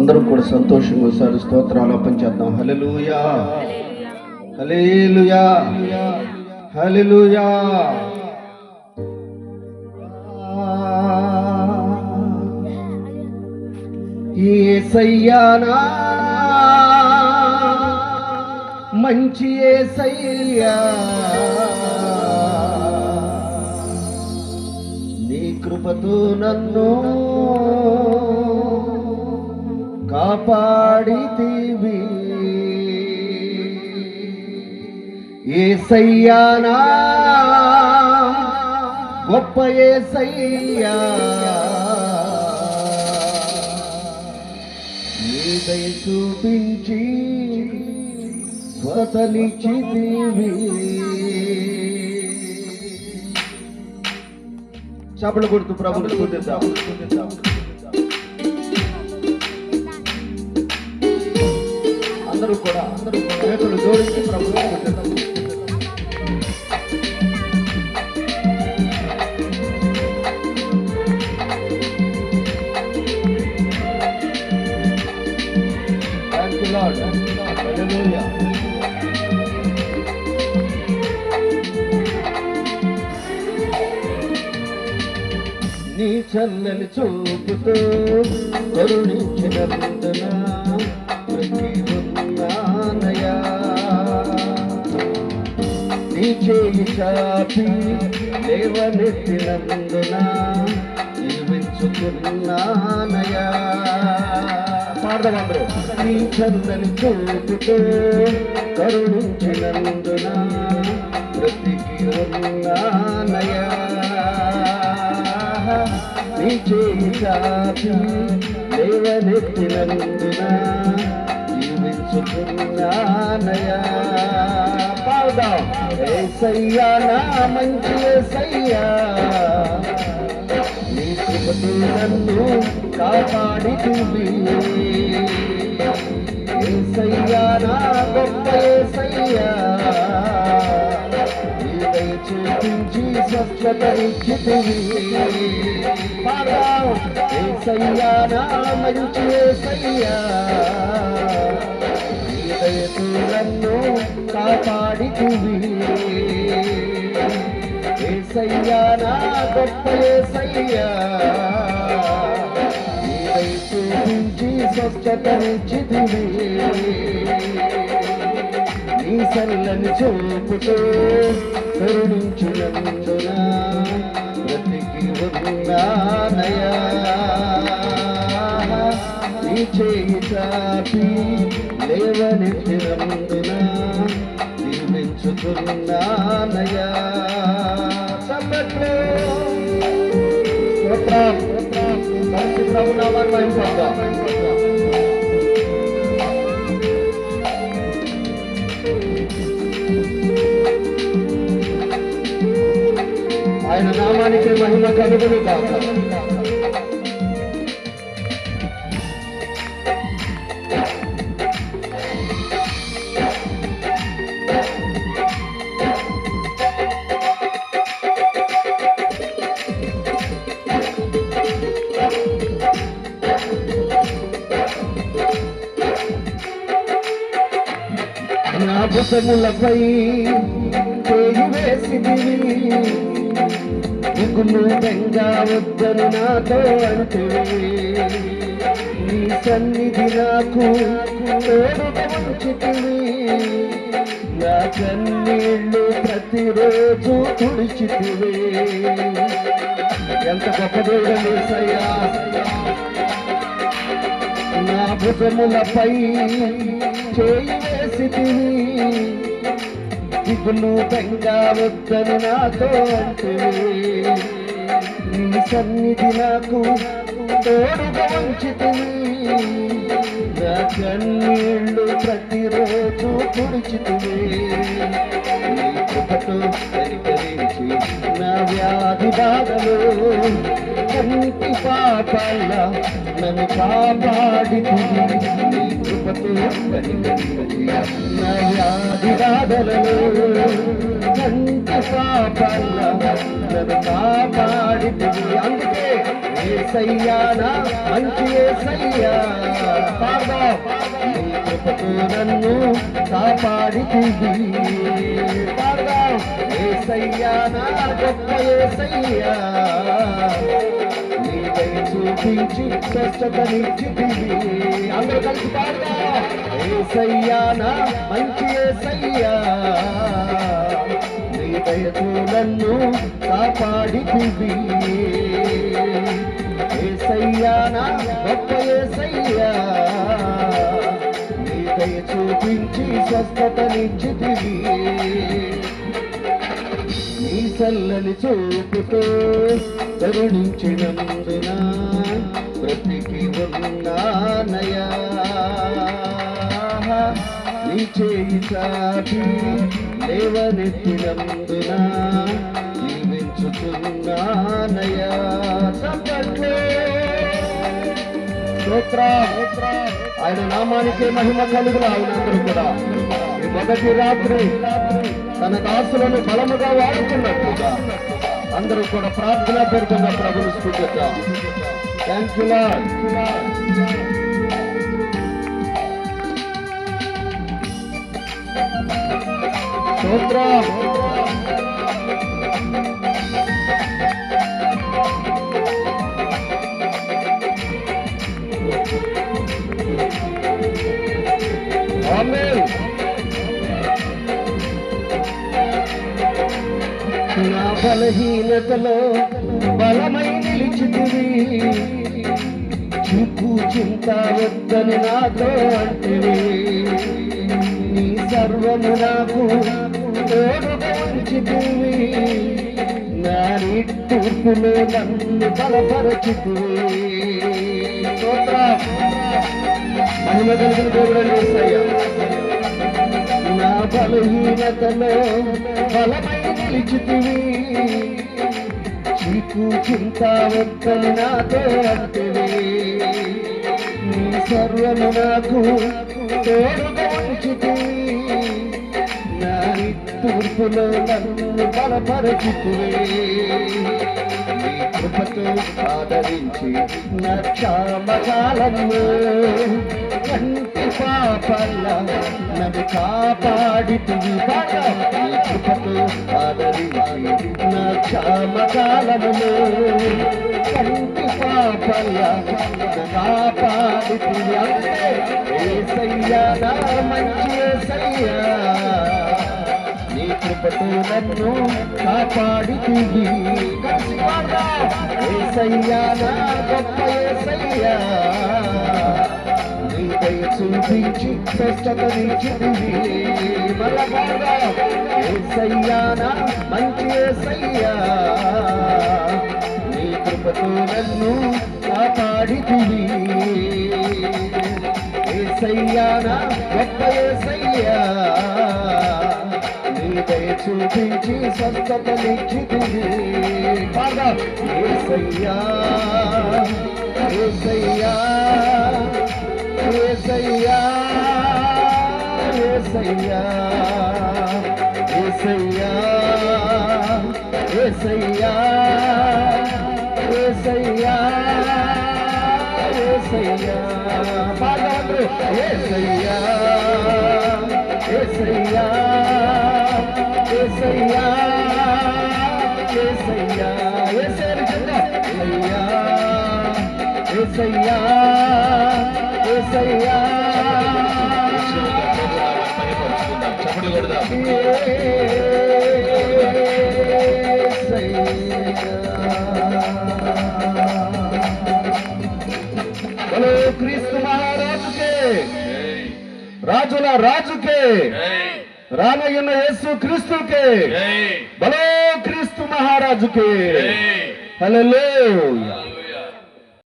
అందరూ కూడా సంతోషంగా ఒకసారి స్తోత్రాలు అర్పించేద్దాం హల్లెలూయా. హల్లెలూయా. హల్లెలూయా. ఏసయ్యానా? మంచి ఏసయ్యా. నీ కృపతో నన్ను కాపాడితివి. ఏసయ్యానా గొప్ప ఏసయ్యా. నీ దయ చూపించి స్వతనిచ్చితివి చపలు కొడుతూ ప్రభుని అందరూ కూడా అందరూ చేతులు జోడించి ప్రభుని నీ చల్లని చూపుతో కరుణించినందున ప్రతి ఉన్నానయా నీ చేయి చాపి లేవనెత్తినందున జీవించుకున్నానయా పాడదామందరూ నీ చల్లని చూపుతో కరుణించినందున బ్రతికి ఉన్నానయా నీ చేయి చాపి లేవనెత్తినందున జీవించుకున్నానయా పాడదాం. ఏసయ్యా నా మంచి ఏసయ్యా నీ కృపతో నన్ను కాపాడితివి ఏసయ్యా నా గొప్ప ఏసయ్యా చూపించి స్వచ్ఛత ఇచ్చితివి ఏసయ్యా నా మంచి ఏసయ్యా నీ నన్ను కాపాడితివి ఏసయ్యా నా గొప్ప ఏసయ్యా. నీ దయ చూపించి స్వచ్ఛతనిచ్చితివి నీ సల్లని చూపుతో కరుణించినందున బ్రతికి ఉన్నానయా నీ చేయి చాపి లేవనెత్తినందున జీవించుకున్నానయా సమ్మట్లు స్తోత్రం పరిశుద్ధ ప్రభునామాన్ని మహింపొందాం. ఆయన నామానికి మహిమ కలుగును కాక నా భుజములపై చేయి వేసిదివి దిగులు బెంగా వద్దని నాతో అంటే నీ సన్నిధి నాకు తోడుగా ఉంచితివి. నా కన్నీళ్ళు ప్రతిరోజు తుడిచితివి. ఎంత గొప్ప దేవుడు సయ్యా నా భుజములపై చేయి వేసితివి దిగులు బెంగా వద్దని నాతో అంటే నీ సన్నిధి నాకు తోడుగా ఉంచితివి నా కన్నీళ్ళు ప్రతిరోజు తుడిచితివి నీ కృపతో కరికరించి వ్యాధి బాధలు కంటి పాపాల నన్ను కాపాడి వ్యాధి బాధలు కంటి పాపాల నన్ను కాపాడి అందుకే ఏ సయ్యానా మంచి ఏ సయ్యా నన్ను కాపాడి ఏసయ్యా నా గొప్ప ఏసయ్యా. నీవై చూపించి స్వస్థతనిచ్చి అందరూ కలిసి పాడతా ఏసయ్యా నా మంచి ఏసయ్యా. నీవైపు నన్ను కాపాడి పివి ఏసయ్యా. నా చల్లని చూపుతో కరుణించినందున బ్రతికి ఉన్నానయా నీ చేయి చాపి లేవనెత్తినందున జీవించుతున్నానయా ఆయన నామానికి మహిమ కలుగులు అవునందరూ కూడా. మొదటి రాత్రి రాత్రి తన దాసులను బలముగా వాడుకున్నట్లుగా అందరూ కూడా ప్రార్థన పెడుతున్న ప్రభుని స్థుతిద్దాం. థ్యాంక్ యూ స్తోత్రం. ఆమేన్ బలహీనతలో బలమై నిలిచితివి. చూపు చింత వద్దని నాతో అంటివి. నీ సర్వము నాకు తోడుగా ఉంచితివి. నా నిట్టూర్పులో నన్ను బలపరచితివి. మహిమ కలిగిన దేవుడు యేసయ్యా నా బలహీనతలో బలమై నిలిచితివి. చీకు చింత వద్దని నాతో అంటివి. నీ సర్వము నాకు తోడుగా ఉంచితివి. తూర్పులో నన్ను బలపరచితివి నీ కృపతో ఆదరించి నా క్షామకాలంలో కంటి పాపల్ల నన్ను కాపాడితివి నీ కృపతో ఆదరించి నా క్షామకాలములో కంటి పాపల్ల నన్ను కాపాడితివి అంటే ఏసయ్యా నా మంచి సయ్యా కృపతో నన్ను కాపాడుతుంది. ఏసయ్యా నా గొప్ప ఏసయ్యా. నీదయ చూపించి స్పష్టత నిలిచింది. మరగా ఏసయ్యా నా మంచి ఏసయ్యా. నీ కృపతో నన్ను కాపాడుతుంది. ఏసయ్యా గొప్ప ఏసయ్యా. దయ చూపించి స్వస్థతనిచ్చితివి బాగా ఏసయ్యా ఏసయ్యా ఏసయ్యా ఏసయ్యా ఏసయ్యా ఏసయ్యా ఏసయ్యా ఏసయ్యా బాగా ఏసయ్యా ఏసయ్యా ఏసయ్యా ఏసయ్యా ఏసయ్యా ఏసయ్యా ఏసయ్యా ఏసయ్యా చప్పటి కొడదాం राजु के। రానయ్యున్న యేసు క్రీస్తుకే. బలో క్రీస్తు మహారాజుకే. హలో